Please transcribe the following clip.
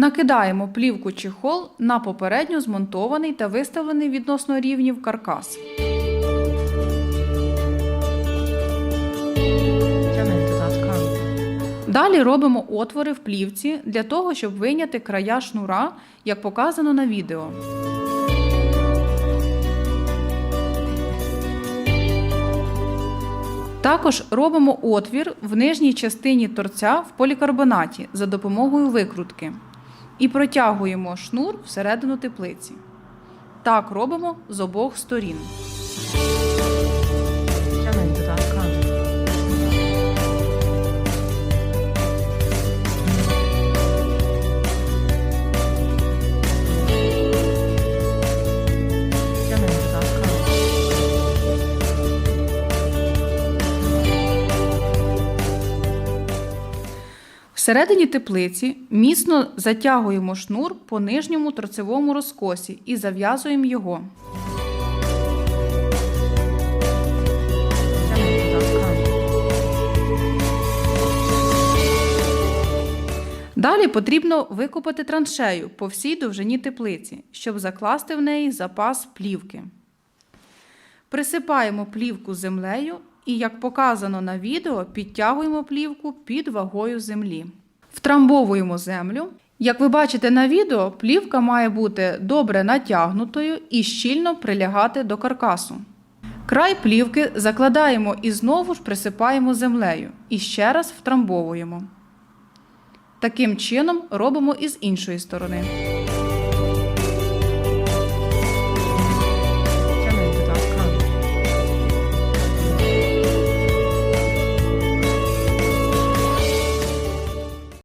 Накидаємо плівку чехол на попередньо змонтований та виставлений відносно рівнів каркас. Далі робимо отвори в плівці для того, щоб вийняти края шнура, як показано на відео. Також робимо отвір в нижній частині торця в полікарбонаті за допомогою викрутки і протягуємо шнур всередину теплиці. Так робимо з обох сторін. Всередині теплиці міцно затягуємо шнур по нижньому торцевому розкосі і зав'язуємо його. Далі потрібно викопати траншею по всій довжині теплиці, щоб закласти в неї запас плівки. Присипаємо плівку землею і, як показано на відео, підтягуємо плівку під вагою землі. Втрамбовуємо землю. Як ви бачите на відео, плівка має бути добре натягнутою і щільно прилягати до каркасу. Край плівки закладаємо і знову ж присипаємо землею і ще раз втрамбовуємо. Таким чином робимо і з іншої сторони.